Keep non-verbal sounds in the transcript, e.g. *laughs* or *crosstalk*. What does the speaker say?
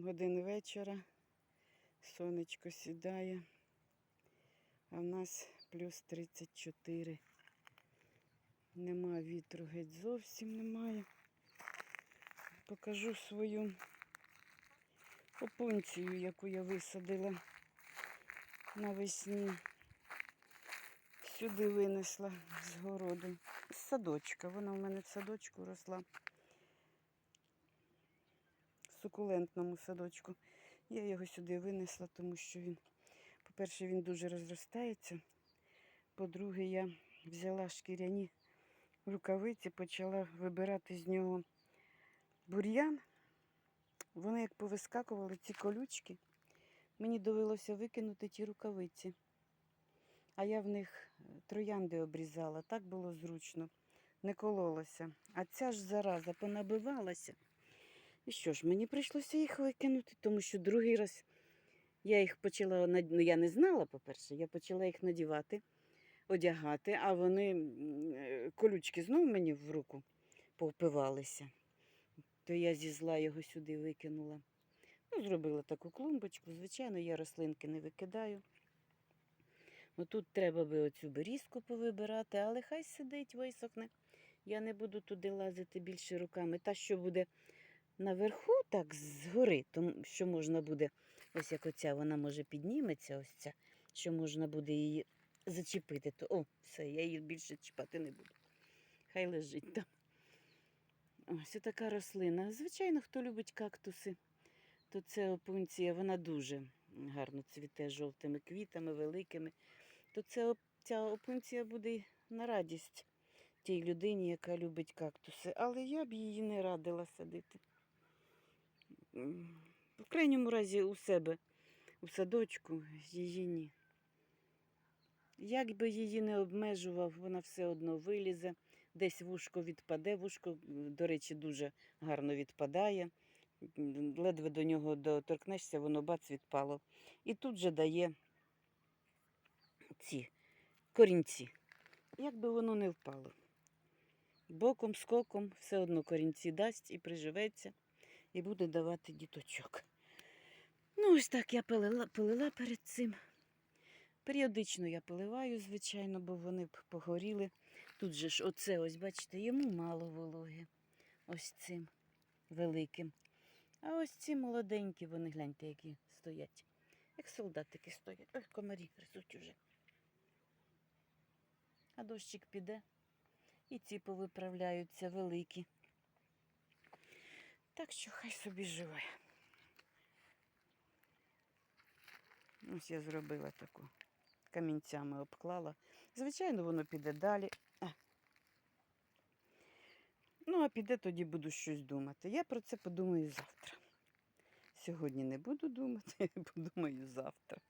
7 годин вечора. Сонечко сідає. А в нас плюс 34. Нема вітру геть зовсім немає. Покажу свою опунцію, яку я висадила навесні. Сюди винесла з городу. З садочка. Вона в мене в садочку росла. Сукулентному садочку. Я його сюди винесла, тому що він, по-перше, він дуже розростається. По-друге, я взяла шкіряні рукавиці, почала вибирати з нього бур'ян. Вони як повискакували, ці колючки. Мені довелося викинути ті рукавиці. А я в них е, троянди обрізала, так було зручно, не кололося. А ця ж зараза понабивалася. І що ж, мені прийшлося їх викинути, тому що другий раз я їх почала ну, я не знала, по-перше, я почала їх надівати, одягати, а вони е, колючки знов мені в руку повпивалися. То я зі зла його сюди викинула. Ну, зробила таку клумбочку. Звичайно, я рослинки не викидаю. Ну, тут треба би оцю берізку повибирати, але хай сидить, висохне. Я не буду туди лазити більше руками. Та, що буде наверху, так згори, тому що можна буде, ось як оця, вона може підніметься, ось ця, що можна буде її зачепити. То, о, все, я її більше чіпати не буду. Хай лежить там. Ось така рослина. Звичайно, хто любить кактуси, то це опунція, вона дуже гарно цвіте жовтими квітами, великими. То це, ця опунція буде на радість тій людині, яка любить кактуси. Але я б її не радила садити. В крайньому разі у себе у садочку її ні. Як би її не обмежував, вона все одно вилізе, десь вушко відпаде. Вушко, до речі, дуже гарно відпадає. Ледве до нього доторкнешся, воно бац відпало. І тут же дає ці корінці. Як би воно не впало. Боком, скоком, все одно корінці дасть і приживеться, і буде давати діточок. Ну, ось так я пилила, пилила перед цим. Періодично я поливаю, звичайно, бо вони б погоріли. Тут же ж оце, ось, бачите, йому мало вологи. Ось цим великим. А ось ці молоденькі, вони гляньте, які стоять. Як солдатики стоять. Ой, комарі гризуть уже. А дощик піде. І ці повиправляються великі. Так що хай собі живе. Ось я зробила таку. Камінцями обклала. Звичайно, воно піде далі. А. Ну, а піде тоді буду щось думати. Я про це подумаю завтра. Сьогодні не буду думати, *laughs* подумаю завтра.